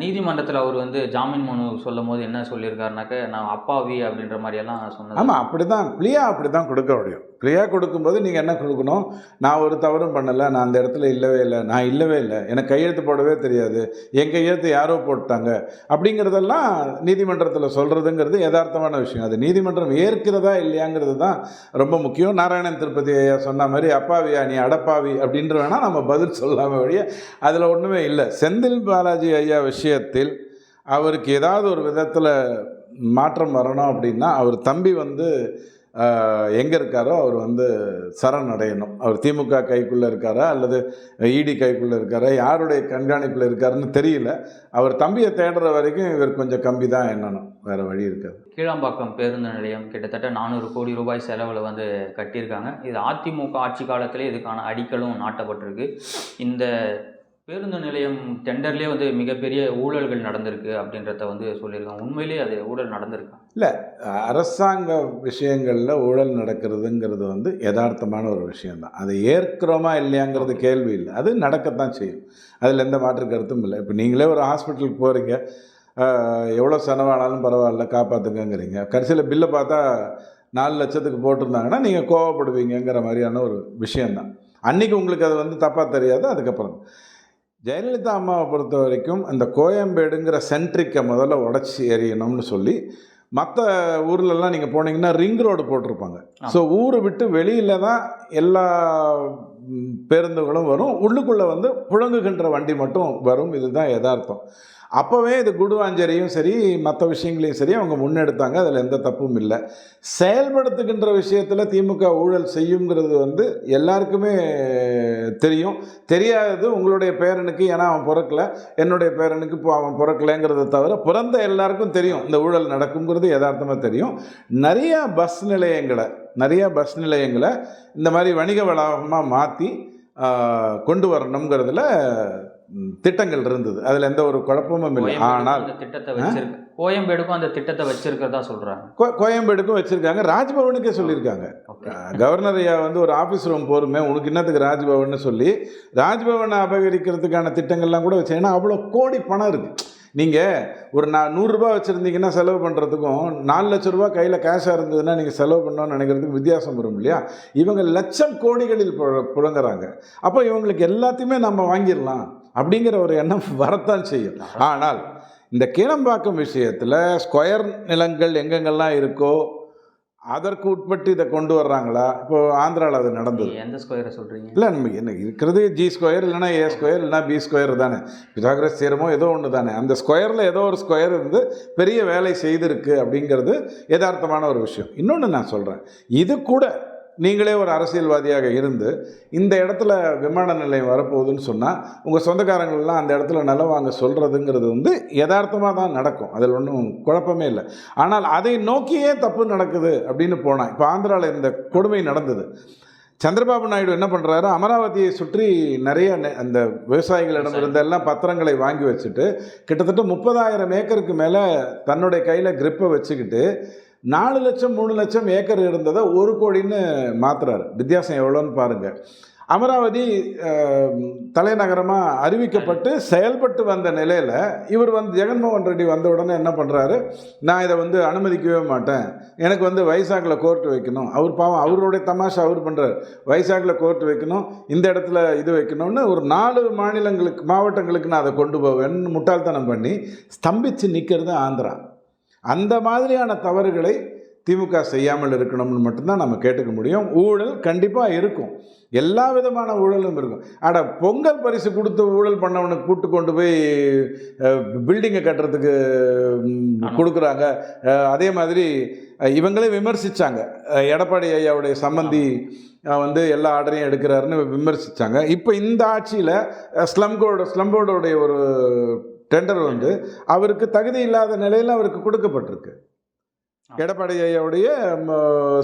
நீதிமன்றத்தில் அவர் வந்து ஜாமீன் மனு சொல்லும் போது என்ன சொல்லியிருக்காருனாக்க நான் அப்பாவி அப்படின்ற மாதிரியெல்லாம் சொன்னது. ஆமாம் அப்படி தான் ப்ளியா அப்படி தான் கொடுக்க முடியும். கிரியா கொடுக்கும்போது நீங்கள் என்ன கொடுக்கணும்? நான் ஒரு தவறும் பண்ணலை நான் அந்த இடத்துல இல்லவே இல்லை நான் இல்லவே இல்லை எனக்கு கையெழுத்து போடவே தெரியாது என் கையெழுத்து யாரோ போட்டாங்க அப்படிங்கிறதெல்லாம் நீதிமன்றத்தில் சொல்கிறதுங்கிறது யதார்த்தமான விஷயம். அது நீதிமன்றம் ஏற்கிறதா இல்லையாங்கிறது தான் ரொம்ப முக்கியம். நாராயணன் திருப்பதி ஐயா சொன்ன மாதிரி அப்பாவியா நீ அடப்பாவி அப்படின்ற வேணால் நம்ம பதில் சொல்லாமல் வழியே அதில் ஒன்றுமே இல்லை. செந்தில் பாலாஜி ஐயா விஷயத்தில் அவருக்கு ஏதாவது ஒரு விதத்தில் மாற்றம் வரணும் அப்படின்னா அவர் தம்பி வந்து எங்கே இருக்காரோ அவர் வந்து சரணடையணும். அவர் திமுக கைக்குள்ளே இருக்காரா அல்லது இடி கைக்குள்ளே இருக்காரா? யாருடைய கண்காணிப்பில் இருக்காருன்னு தெரியல. அவர் தம்பியை தேடுற வரைக்கும் இவர் கொஞ்சம் கம்பி தான் என்னணும் வேறு வழி இருக்காது. கீழாம்பாக்கம் பேருந்து நிலையம் கிட்டத்தட்ட நானூறு கோடி ரூபாய் செலவில் வந்து கட்டியிருக்காங்க. இது அதிமுக ஆட்சி காலத்திலே இதுக்கான அடிக்கலும் நாட்டப்பட்டிருக்கு. இந்த பேருந்து நிலையம் டெண்டர்லேயே வந்து மிகப்பெரிய ஊழல்கள் நடந்திருக்கு அப்படின்றத வந்து சொல்லியிருக்காங்க. உண்மையிலேயே அது ஊழல் நடந்திருக்கா? அரசாங்க விஷயங்களில் ஊழல் நடக்கிறதுங்கிறது வந்து யதார்த்தமான ஒரு விஷயந்தான் அதை ஏற்கிறோமா இல்லையாங்கிறது கேள்வி இல்லை. அது நடக்கத்தான் செய்யும். அதில் எந்த மாற்று கருத்தும் இல்லை. இப்போ நீங்களே ஒரு ஹாஸ்பிட்டலுக்கு போகிறீங்க எவ்வளோ செலவானாலும் பரவாயில்ல காப்பாற்றுங்கங்கிறீங்க கடைசியில் பில்லை பார்த்தா நாலு லட்சத்துக்கு போட்டிருந்தாங்கன்னா நீங்கள் கோவப்படுவீங்கங்கிற மாதிரியான ஒரு விஷயந்தான் அன்றைக்கி உங்களுக்கு அது வந்து தப்பாக தெரியாது அதுக்கப்புறம் ஜெயலலிதா அம்மாவை பொறுத்த வரைக்கும் அந்த கோயம்பேடுங்கிற சென்ட்ரிக்கை முதல்ல உடச்சி எறியணும்னு சொல்லி மற்ற ஊர்லெல்லாம் நீங்கள் போனீங்கன்னா ரிங் ரோடு போட்டிருப்பாங்க. ஸோ ஊரை விட்டு வெளியில் தான் எல்லா பேருந்துகளும் வரும். உள்ளுக்குள்ளே வந்து புழங்குகின்ற வண்டி மட்டும் வரும். இதுதான் யதார்த்தம். அப்போவே இது குடுவாஞ்சேரியும் சரி மற்ற விஷயங்களையும் சரி அவங்க முன்னெடுத்தாங்க. அதில் எந்த தப்பும் இல்லை. செயல்படுத்துகின்ற விஷயத்தில் திமுக ஊழல் செய்யுங்கிறது வந்து எல்லாருக்குமே தெரியும். தெரியாதது உங்களுடைய பேரனுக்கு ஏன்னா அவன் பிறக்கல. என்னுடைய பேரனுக்கு இப்போ அவன் பிறக்கலைங்கிறத தவிர பிறந்த எல்லாருக்கும் தெரியும். இந்த ஊழல் நடக்குங்கிறது யதார்த்தமாக தெரியும். நிறையா பஸ் நிலையங்களை நிறையா பஸ் நிலையங்களை இந்த மாதிரி வணிக வளாகமாக மாற்றி கொண்டு வரணுங்கிறதுல திட்டங்கள் இருந்தது. அதில் எந்த ஒரு குழப்பமும் இல்லை. ஆனால் திட்டத்தை கோயம்பேடுக்கும் அந்த திட்டத்தை வச்சிருக்கிறதா சொல்றாங்க. கோ- கோயம்பேடுக்கும் வச்சுருக்காங்க. ராஜ்பவனுக்கே சொல்லியிருக்காங்க. கவர்னர் ஐயா வந்து ஒரு ஆஃபீஸ் ரூம் போருமே உனக்கு என்னத்துக்கு ராஜ்பவன் சொல்லி ராஜ்பவனை அபகரிக்கிறதுக்கான திட்டங்கள்லாம் கூட வச்சு ஏன்னா அவ்வளோ கோடி பணம் இருக்குது நீங்கள் ஒரு நான் நூறுரூபா வச்சுருந்தீங்கன்னா செலவு பண்ணுறதுக்கும் நாலு லட்ச ரூபா கையில் கேஷாக இருந்ததுன்னா நீங்கள் செலவு பண்ணணும்னு நினைக்கிறதுக்கு வித்தியாசம் வரும் இல்லையா? இவங்க லட்சம் கோடிகளில் புழ- புழங்குறாங்க. அப்போ இவங்களுக்கு எல்லாத்தையுமே நம்ம வாங்கிடலாம் அப்படிங்கிற ஒரு எண்ணம் வரத்தான் செய்யும். ஆனால் இந்த கீழம்பாக்கம் விஷயத்தில் ஸ்கொயர் நிலங்கள் எங்கெங்கெல்லாம் இருக்கோ அதற்கு உட்பட்டு இதை கொண்டு வர்றாங்களா? இப்போ ஆந்திராவில் அது நடந்தது. எந்த ஸ்கொயரை சொல்றீங்க? இல்லை நம்ம என்ன இருக்கிறது ஜி ஸ்கொயர் இல்லைனா ஏ ஸ்கொயர் இல்லைனா பி ஸ்கொயர் தானே. பிதாகரஸ் சேரமோ ஏதோ ஒன்று தானே. அந்த ஸ்கொயரில் ஏதோ ஒரு ஸ்கொயர் இருந்து பெரிய வேலை செய்திருக்கு அப்படிங்கிறது யதார்த்தமான ஒரு விஷயம். இன்னொன்று நான் சொல்கிறேன் இது கூட நீங்களே ஒரு அரசியல்வாதியாக இருந்து இந்த இடத்துல விமான நிலையம் வரப்போகுதுன்னு சொன்னால் உங்கள் சொந்தக்காரங்களெல்லாம் அந்த இடத்துல நிலம் வாங்க சொல்கிறதுங்கிறது வந்து யதார்த்தமாக தான் நடக்கும். அதில் ஒன்றும் குழப்பமே இல்லை. ஆனால் அதை நோக்கியே தப்பு நடக்குது அப்படின்னு போனால் இப்போ ஆந்திராவில் இந்த கொடுமை நடந்தது. சந்திரபாபு நாயுடு என்ன பண்ணுறாரு அமராவதியை சுற்றி நிறைய நெ- அந்த விவசாயிகளிடம் இருந்த எல்லாம் பத்திரங்களை வாங்கி வச்சுட்டு கிட்டத்தட்ட முப்பதாயிரம் ஏக்கருக்கு மேலே தன்னுடைய கையில் கிரிப்பை வச்சுக்கிட்டு நாலு லட்சம் மூணு லட்சம் ஏக்கர் இருந்ததை ஒரு கோடின்னு மாத்துறாரு. வித்தியாசம் எவ்வளோன்னு பாருங்கள் அமராவதி தலைநகரமாக அறிவிக்கப்பட்டு செயல்பட்டு வந்த நிலையில் இவர் வந்து ஜெகன்மோகன் ரெட்டி வந்த உடனே என்ன பண்ணுறாரு நான் இதை வந்து அனுமதிக்கவே மாட்டேன். எனக்கு வந்து வைசாக்கில் கோர்ட் வைக்கணும். அவர் பாவம் அவருடைய தமாஷா அவர் பண்ணுறாரு வைசாக்கில் கோர்ட் வைக்கணும் இந்த இடத்துல இது வைக்கணும்னு ஒரு நாலு மாநிலங்களுக்கு மாவட்டங்களுக்கு நான் அதை கொண்டு போவேன் முட்டாள்தனம் பண்ணி ஸ்தம்பித்து நிற்கிறது ஆந்திரா. அந்த மாதிரியான தவறுகளை திமுக செய்யாமல் இருக்கணும்னு மட்டும்தான் நம்ம கேட்டுக்க முடியும். ஊழல் கண்டிப்பாக இருக்கும். எல்லா விதமான ஊழலும் இருக்கும். அட பொங்கல் பரிசு கொடுத்து ஊழல் பண்ணவனுக்கு கூட்டு கொண்டு போய் பில்டிங்கை கட்டுறதுக்கு கொடுக்குறாங்க. அதே மாதிரி இவங்களே விமர்சித்தாங்க எடப்பாடி ஐயாவுடைய சம்மந்தி அஹ், வந்து எல்லா ஆர்டரையும் எடுக்கிறாருன்னு விமர்சித்தாங்க இப்போ இந்த ஆட்சியில் ஸ்லம்கோட ஸ்லம்போர்டோடைய ஒரு டெண்டர் வந்து அவருக்கு தகுதி இல்லாத நிலையில் அவருக்கு கொடுக்கப்பட்டிருக்கு. எடப்பாடி ஐயாவுடைய ம,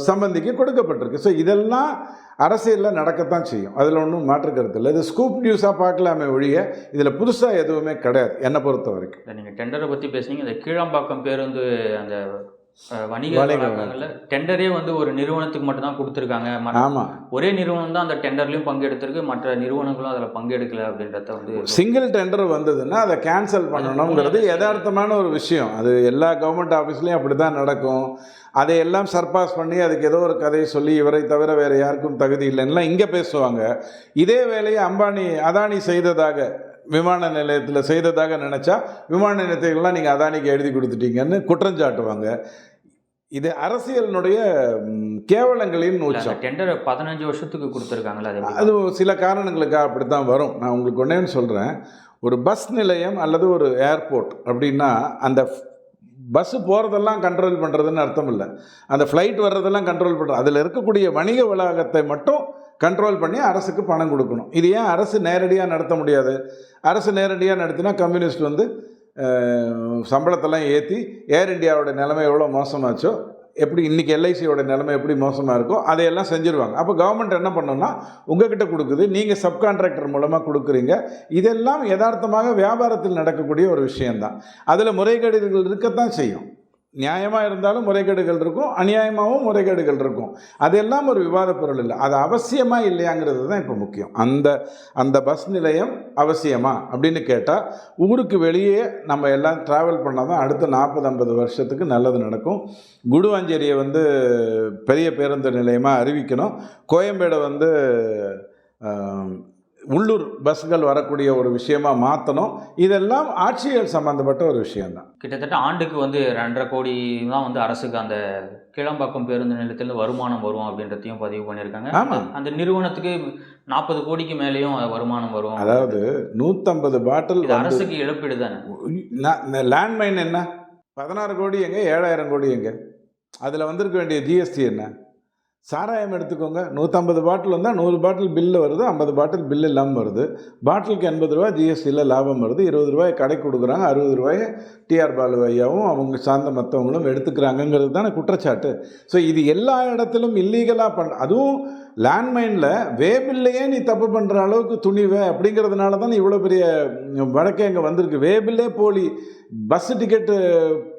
சம்பந்திக்கு கொடுக்கப்பட்டிருக்கு. ஸோ இதெல்லாம் அரசியலில் நடக்கத்தான் செய்யும். அதில் ஒன்றும் மாற்று கருத்து இல்லை. இது ஸ்கூப் நியூஸாக பார்க்கலாமே ஒழிய இதில் புதுசாக எதுவுமே கிடையாது. என்னை பொறுத்த வரைக்கும். நீங்கள் டெண்டரை பற்றி பேசுனீங்க. இந்த கீழாம்பாக்கம் பேருந்து அந்த வணிக வளாகங்கள்ல டெண்டரே வந்து ஒரு நிறுவனத்துக்கு மட்டும் தான் கொடுத்துருக்காங்க. ஆமாம் ஒரே நிறுவனம் தான் அந்த டெண்டர்லையும் பங்கெடுத்திருக்கு. மற்ற நிறுவனங்களும் அதில் பங்கெடுக்கல அப்படின்றத வந்து சிங்கிள் டெண்டர் வந்ததுன்னா அதை கேன்சல் பண்ணணுங்கிறது யதார்த்தமான ஒரு விஷயம். அது எல்லா கவர்மெண்ட் ஆஃபீஸ்லேயும் அப்படி தான் நடக்கும். அதையெல்லாம் சர்பாஸ் பண்ணி அதுக்கு ஏதோ ஒரு கதையை சொல்லி இவரை தவிர வேறு யாருக்கும் தகுதி இல்லைன்னா இங்கே பேசுவாங்க. இதே வேலையை அம்பானி அதானி செய்ததாக விமான நிலையத்தில் செய்ததாக நினச்சா விமான நிலையத்தையெல்லாம் நீங்கள் அதானிக்கு எழுதி கொடுத்துட்டீங்கன்னு குற்றம் சாட்டுவாங்க. இது அரசியலினுடைய கேவலங்களின் உச்சம். டெண்டரை பதினஞ்சு வருஷத்துக்கு கொடுத்துருக்காங்களா அது சில காரணங்களுக்காக அப்படி தான் வரும். நான் உங்களுக்கு ஒன்றே சொல்கிறேன் ஒரு பஸ் நிலையம் அல்லது ஒரு ஏர்போர்ட் அப்படின்னா அந்த பஸ்ஸு போகிறதெல்லாம் கண்ட்ரோல் பண்ணுறதுன்னு அர்த்தம் இல்லை. அந்த ஃப்ளைட் வர்றதெல்லாம் கண்ட்ரோல் பண்ணுறது அதில் இருக்கக்கூடிய வணிக வளாகத்தை மட்டும் கண்ட்ரோல் பண்ணி அரசுக்கு பணம் கொடுக்கணும். இது ஏன் அரசு நேரடியாக நடத்த முடியாது? அரசு நேரடியாக நடத்தினா கம்யூனிஸ்ட் வந்து சம்பளத்தெல்லாம் ஏற்றி ஏர் இந்தியாவோட நிலைமை எவ்வளோ மோசமாச்சோ எப்படி இன்றைக்கி எல்ஐசியோட நிலைமை எப்படி மோசமாக இருக்கோ அதையெல்லாம் செஞ்சுருவாங்க. அப்போ கவர்மெண்ட் என்ன பண்ணணும்னா உங்ககிட்ட கொடுக்குது நீங்கள் சப்கான்ட்ராக்டர் மூலமாக கொடுக்குறீங்க. இதெல்லாம் யதார்த்தமாக வியாபாரத்தில் நடக்கக்கூடிய ஒரு விஷயந்தான் அதில் முறைகேடுகள் இருக்கத்தான் செய்யும். நியாயமாக இருந்தாலும் முறைகேடுகள் இருக்கும் அநியாயமாகவும் முறைகேடுகள் இருக்கும். அதெல்லாம் ஒரு விவாத பொருள் இல்லை. அது அவசியமாக இல்லையாங்கிறது தான் இப்போ முக்கியம். அந்த அந்த பஸ் நிலையம் அவசியமா அப்படின்னு கேட்டால் ஊருக்கு வெளியே நம்ம எல்லாம் ட்ராவல் பண்ணால் தான் அடுத்த நாற்பது ஐம்பது வருஷத்துக்கு நல்லது நடக்கும். குடுவாஞ்சேரியை வந்து பெரிய பேருந்து நிலையமாக அறிவிக்கணும். கோயம்பேடை வந்து உள்ளூர் பஸ்கள் வரக்கூடிய ஒரு விஷயமா மாற்றணும் இதெல்லாம் ஆட்சியல் சம்பந்தப்பட்ட ஒரு விஷயம்தான். கிட்டத்தட்ட ஆண்டுக்கு வந்து ரெண்டரை கோடி தான் வந்து அரசுக்கு அந்த கிளம்பாக்கம் பேருந்து நிலையத்திலிருந்து வருமானம் வரும் அப்படின்றதையும் பதிவு பண்ணியிருக்காங்க. ஆமாம் அந்த நிறுவனத்துக்கு நாற்பது கோடிக்கு மேலேயும் வருமானம் வரும். அதாவது நூற்றம்பது பாட்டில் அரசுக்கு இழப்பீடு தானே? லேண்ட்மைன் என்ன? பதினாறு கோடி எங்க? ஏழாயிரம் கோடி எங்க? அதில் வந்திருக்க வேண்டிய ஜிஎஸ்டி என்ன? சாராயம் எடுத்துக்கோங்க. நூற்றம்பது பாட்டில் வந்தால் நூறு பாட்டில் பில்லு வருது ஐம்பது பாட்டில் பில் இல்லாமல் வருது. பாட்டிலுக்கு எண்பது ரூபா ஜிஎஸ்டியில் லாபம் வருது. இருபது ரூபாய் கடை கொடுக்குறாங்க. அறுபது ரூபாயை டிஆர் பாலு ஐயாவும் அவங்க சார்ந்த மற்றவங்களும் எடுத்துக்கிறாங்கங்கிறது தானே குற்றச்சாட்டு. ஸோ இது எல்லா இடத்திலும் இல்லீகலாக பண் அதுவும் லேண்ட்மைனில் வேபில்லையே நீ தப்பு பண்ணுற அளவுக்கு துணிவை அப்படிங்கிறதுனால தான் இவ்வளோ பெரிய ம், வழக்கே இங்கே வந்திருக்கு. வேபில்லே போலி. பஸ்ஸு டிக்கெட்டு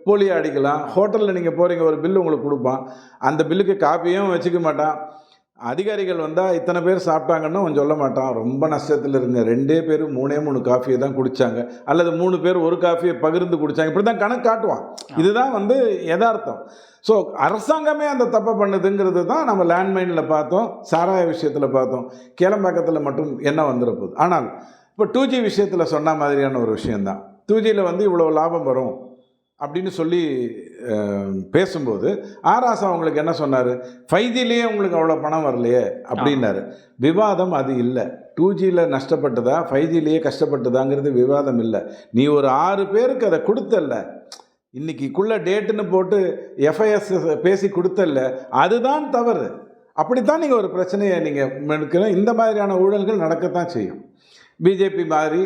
போலி அடிக்கலாம். ஹோட்டலில் நீங்கள் போகிறீங்க ஒரு பில்லு உங்களுக்கு கொடுப்பான். அந்த பில்லுக்கு காப்பியும் வச்சுக்க மாட்டான். அதிகாரிகள் வந்தால் இத்தனை பேர் சாப்பிட்டாங்கன்னு அவன் சொல்ல மாட்டான். ரொம்ப நஷ்டத்தில் இருங்க. ரெண்டே பேர் மூணே மூணு காஃபியை தான் குடித்தாங்க அல்லது மூணு பேர் ஒரு காஃபியை பகிர்ந்து குடித்தாங்க இப்படி தான் கணக்கு காட்டுவான். இதுதான் வந்து யதார்த்தம். ஸோ அரசாங்கமே அந்த தப்பை பண்ணுதுங்கிறது தான் நம்ம லேண்ட்மைனில் பார்த்தோம் சாராய விஷயத்தில் பார்த்தோம். கேளம்பாக்கத்தில் மட்டும் என்ன வந்துடப்போகுது ஆனால் இப்போ டூ ஜி விஷயத்தில் சொன்ன மாதிரியான ஒரு விஷயந்தான் டூ ஜியில் வந்து இவ்வளோ லாபம் வரும். அப்படின்னு சொல்லி பேசும்போது ஆராசா உங்களுக்கு என்ன சொன்னார்? ஃபைவ் ஜிலேயே உங்களுக்கு அவ்வளோ பணம் வரலையே அப்படின்னாரு. விவாதம் அது இல்லை. டூ ஜியில் நஷ்டப்பட்டதா? ஃபைவ் ஜிலேயே கஷ்டப்பட்டதாங்கிறது விவாதம் இல்லை. நீ ஒரு ஆறு பேருக்கு அதை கொடுத்தல்ல. இன்றைக்கிக்குள்ளே டேட்டுன்னு போட்டு எஃப்ஐஎஸ் பேசி கொடுத்தல்ல. அதுதான் தவறு. அப்படித்தான் நீங்கள் ஒரு பிரச்சனையை நீங்கள் எடுக்கிற இந்த மாதிரியான ஊழல்கள் நடக்கத்தான் செய்யும். பிஜேபி மாதிரி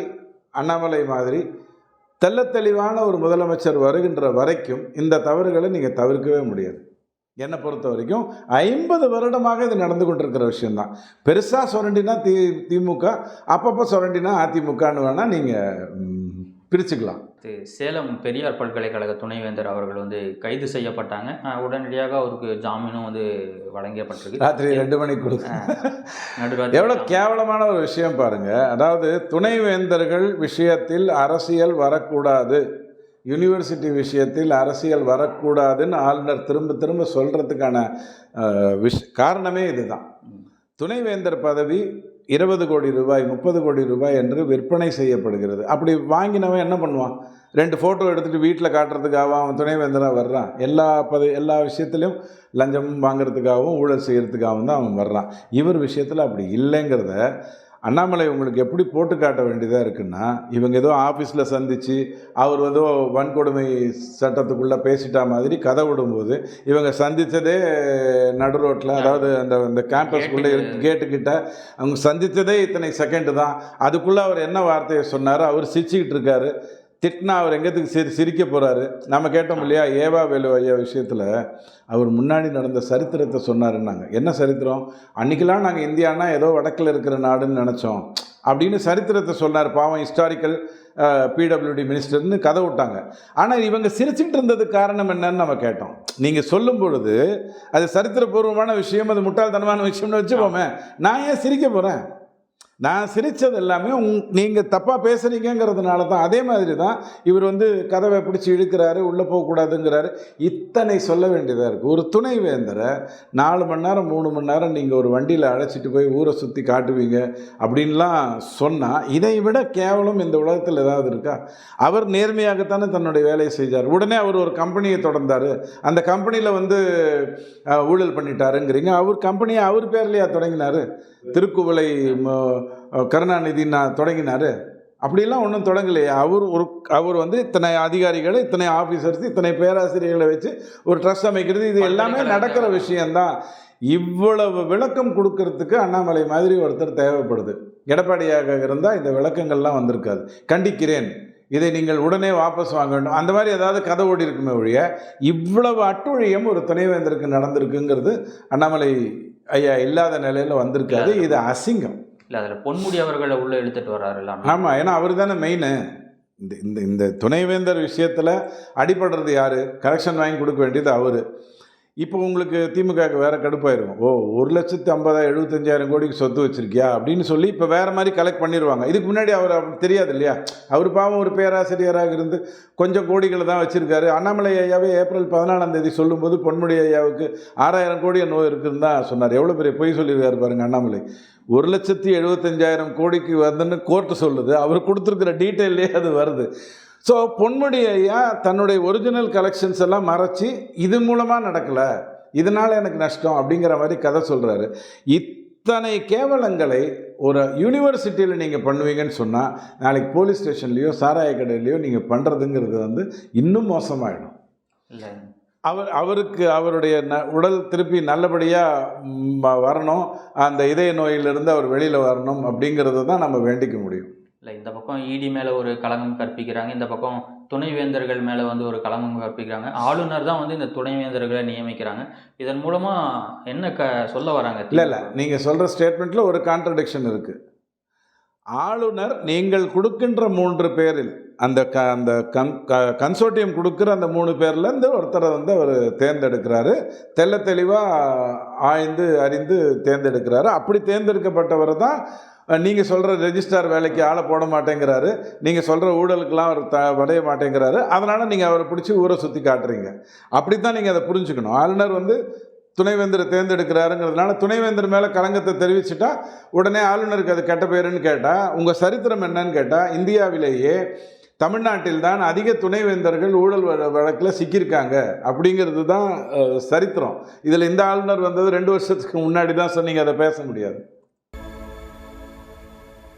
அண்ணாமலை மாதிரி தெள்ளத் தெளிவான ஒரு முதலமைச்சர் வருகின்ற வரைக்கும் இந்த தவறுகளை நீங்கள் தவிர்க்கவே முடியாது. என்னை பொறுத்த வரைக்கும் ஐம்பது வருடமாக இது நடந்து கொண்டிருக்கிற விஷயம்தான். பெருசாக சுரண்டினா தி திமுக அப்பப்போ சுரண்டினா அதிமுகன்னு வேணால் நீங்கள் பிரிச்சுக்கலாம். சேலம் பெரியார் பல்கலைக்கழக துணைவேந்தர் அவர்கள் வந்து கைது செய்யப்பட்டாங்க. உடனடியாக அவருக்கு ஜாமீனும் வந்து வழங்கப்பட்டிருக்கு. ராத்திரி ரெண்டு மணிக்கு நடுராத்திரி எவ்வளோ கேவலமான ஒரு விஷயம் பாருங்க. அதாவது துணைவேந்தர்கள் விஷயத்தில் அரசியல் வரக்கூடாது. யூனிவர்சிட்டி விஷயத்தில் அரசியல் வரக்கூடாதுன்னு ஆளுநர் திரும்ப திரும்ப சொல்கிறதுக்கான விஷ் காரணமே இதுதான். துணைவேந்தர் பதவி இருபது கோடி ரூபாய் முப்பது கோடி ரூபாய் என்று விற்பனை செய்யப்படுகிறது. அப்படி வாங்கினவன் என்ன பண்ணுவான்? ரெண்டு ஃபோட்டோ எடுத்துகிட்டு வீட்டில் காட்டுறதுக்காக அவன் துணைவேந்தராக வர்றான். எல்லா பத எல்லா விஷயத்துலையும் லஞ்சம் வாங்குறதுக்காகவும் ஊழல் செய்கிறதுக்காகவும் தான் அவன் வர்றான். இவர் விஷயத்தில் அப்படி இல்லைங்கிறத அண்ணாமலை உங்களுக்கு எப்படி போட்டு காட்ட வேண்டியதாக இருக்குன்னா இவங்க ஏதோ ஆஃபீஸில் சந்தித்து அவர் வந்து வன்கொடுமை சட்டத்துக்குள்ளே பேசிட்டா மாதிரி கதை விடும்போது இவங்க சந்தித்ததே நடு ரோட்டில் அதாவது அந்த அந்த கேம்பஸ்க்குள்ளே கேட்டுக்கிட்ட அவங்க சந்தித்ததே இத்தனை செகண்டு தான். அதுக்குள்ளே அவர் என்ன வார்த்தையை சொன்னார்? அவர் சிரிச்சுக்கிட்டு இருக்காரு. திட்டினா அவர் எங்கத்துக்கு சிரி சிரிக்க போகிறாரு நம்ம கேட்டோம் இல்லையா ஏவா வேலு ஐயா விஷயத்தில் அவர் முன்னாடி நடந்த சரித்திரத்தை சொன்னாருன்னாங்க. என்ன சரித்திரம்? அன்றைக்கெலாம் நாங்கள் இந்தியானா ஏதோ வடக்கில் இருக்கிற நாடுன்னு நினச்சோம். அப்படின்னு சரித்திரத்தை சொன்னார். பாவம் ஹிஸ்டாரிக்கல் பிடபிள்யூடி மினிஸ்டர்னு கதை விட்டாங்க. ஆனால் இவங்க சிரிச்சுட்டு இருந்ததுக்கு காரணம் என்னன்னு நம்ம கேட்டோம். நீங்கள் சொல்லும் பொழுது அது சரித்திரபூர்வமான விஷயம் அது முட்டாள்தனமான விஷயம்னு வச்சுப்போமே நான் ஏன் சிரிக்க போகிறேன் நான் சிரித்தது எல்லாமே உங் நீங்கள் தப்பாக பேசுகிறீங்கிறதுனால தான். அதே மாதிரி தான் இவர் வந்து கதவை பிடிச்சி இழுக்கிறாரு உள்ளே போகக்கூடாதுங்கிறாரு இத்தனை சொல்ல வேண்டியதாக இருக்குது ஒரு துணை வேந்தரை நாலு மணி நேரம் மூணு மணி நேரம் நீங்கள் ஒரு வண்டியில் அழைச்சிட்டு போய் ஊரை சுற்றி காட்டுவீங்க அப்படின்லாம் சொன்னால் இதை விட கேவலம் இந்த உலகத்தில் ஏதாவது இருக்கா? அவர் நேர்மையாகத்தானே தன்னுடைய வேலையை செஞ்சார். உடனே அவர் ஒரு கம்பெனியை தொடர்ந்தார். அந்த கம்பெனியில் வந்து ஊழல் பண்ணிட்டாருங்கிறீங்க. அவர் கம்பெனியை அவர் பேர்லையா தொடங்கினார்? திருக்குவளை ம- கருணாநிதி நான் தொடங்கினார். அப்படிலாம் ஒன்றும் தொடங்கலையே. அவர் ஒரு அவர் வந்து இத்தனை அதிகாரிகளை இத்தனை ஆஃபீஸர்ஸ் இத்தனை பேராசிரியர்களை வச்சு ஒரு ட்ரஸ்ட் அமைக்கிறது இது எல்லாமே நடக்கிற விஷயந்தான் இவ்வளவு விளக்கம் கொடுக்கறதுக்கு அண்ணாமலை மாதிரி ஒருத்தர் தேவைப்படுது. எடப்பாடியாக இருந்தால் இந்த விளக்கங்கள்லாம் வந்திருக்காது. கண்டிக்கிறேன். இதை நீங்கள் உடனே வாபஸ் வாங்க வேண்டும். அந்த மாதிரி ஏதாவது கதை ஓடி இருக்குமே ஒழிய இவ்வளவு அட்டுழியம் ஒரு துணைவேந்தருக்கு நடந்திருக்குங்கிறது அண்ணாமலை ஐயா இல்லாத நிலையில் வந்திருக்காது. இது அசிங்கம். இல்லை அதில் பொன்முடி அவர்களை உள்ளே இழுத்துட்டு வர்றாருல்ல ஆமாம் ஏன்னா அவர் தானே மெயின் இந்த இந்த இந்த துணைவேந்தர் விஷயத்தில் அடிபடுறது யார்? கரெக்ஷன் வாங்கி கொடுக்க வேண்டியது அவர். இப்போ உங்களுக்கு திமுக வேறு கடுப்பாயிருக்கும் ஓ ஒரு லட்சத்து ஐம்பதாயிரம் எழுபத்தஞ்சாயிரம் கோடிக்கு சொத்து வச்சுருக்கியா? அப்படின்னு சொல்லி இப்போ வேறு மாதிரி கலெக்ட் பண்ணிடுவாங்க இதுக்கு முன்னாடி அவர் தெரியாது இல்லையா? அவர் பாவம் ஒரு பேராசிரியராக இருந்து கொஞ்சம் கோடிகளை தான் வச்சுருக்காரு. அண்ணாமலை ஐயாவே ஏப்ரல் பதினாலாம் தேதி சொல்லும்போது பொன்முடி ஐயாவுக்கு ஆறாயிரம் கோடி நோய் இருக்குன்னு தான் சொன்னார். எவ்வளோ பெரிய பொய் சொல்லியிருக்காரு பாருங்க அண்ணாமலை. ஒரு லட்சத்தி எழுபத்தஞ்சாயிரம் கோடிக்கு வந்துன்னு கோர்ட்டு சொல்லுது. அவர் கொடுத்துருக்குற டீட்டெயிலே அது வருது. ஸோ பொன்முடி ஐயா தன்னுடைய ஒரிஜினல் கலெக்ஷன்ஸ் எல்லாம் மறைச்சி இது மூலமாக நடக்கலை. இதனால் எனக்கு நஷ்டம் அப்படிங்கிற மாதிரி கதை சொல்கிறாரு இத்தனை கேவலங்களை ஒரு யூனிவர்சிட்டியில் நீங்கள் பண்ணுவீங்கன்னு சொன்னால் நாளைக்கு போலீஸ் ஸ்டேஷன்லேயோ சாராய கடையிலையோ நீங்கள் பண்ணுறதுங்கிறது வந்து இன்னும் மோசமாயிடும். இல்லை. அவர் அவருக்கு அவருடைய ந உடல் திருப்பி நல்லபடியாக வரணும். அந்த இதய நோயிலிருந்து அவர் வெளியில் வரணும் அப்படிங்கிறத தான் நம்ம வேண்டிக்க முடியும். இல்லை இந்த பக்கம் இடி மேலே ஒரு களங்கம் கற்பிக்கிறாங்க இந்த பக்கம் துணைவேந்தர்கள் மேலே வந்து ஒரு களங்கம் கற்பிக்கிறாங்க. ஆளுநர் தான் வந்து இந்த துணைவேந்தர்களை நியமிக்கிறாங்க. இதன் மூலமாக என்ன க சொல்ல வராங்க? இல்லை இல்லை. நீங்கள் சொல்கிற ஸ்டேட்மெண்ட்டில் ஒரு கான்ட்ரடிக்ஷன் இருக்குது ஆளுநர் நீங்கள் கொடுக்கின்ற மூன்று பேரில் அந்த க அந்த கன் க கன்சோட்டியம் கொடுக்குற அந்த மூணு பேர்லேருந்து ஒருத்தரை வந்து அவர் தேர்ந்தெடுக்கிறாரு. தெள்ள தெளிவாக ஆய்ந்து அறிந்து தேர்ந்தெடுக்கிறாரு. அப்படி தேர்ந்தெடுக்கப்பட்டவர் தான் நீங்கள் சொல்கிற ரெஜிஸ்டார் வேலைக்கு ஆளை போட மாட்டேங்கிறாரு. நீங்கள் சொல்கிற ஊழலுக்கெல்லாம் அவர் த வடைய மாட்டேங்கிறாரு. அதனால் நீங்கள் அவரை பிடிச்சி ஊரை சுற்றி காட்டுறீங்க. அப்படி தான் நீங்கள் அதை புரிஞ்சுக்கணும். ஆளுநர் வந்து துணைவேந்தரை தேர்ந்தெடுக்கிறாருங்கிறதுனால துணைவேந்தர் மேலே கலங்கத்தை தெரிவிச்சுட்டா உடனே ஆளுநருக்கு அது கெட்ட பேருன்னு கேட்டால் உங்கள் சரித்திரம் என்னன்னு கேட்டால் இந்தியாவிலேயே தமிழ்நாட்டில் தான் அதிக துணைவேந்தர்கள் ஊழல் வழ- வழக்கில் சிக்கியிருக்காங்க. அப்படிங்கிறது தான் சரித்திரம். இதில் இந்த ஆளுநர் வந்தது ரெண்டு வருஷத்துக்கு முன்னாடி தான் சொன்னீங்க அதை பேச முடியாது.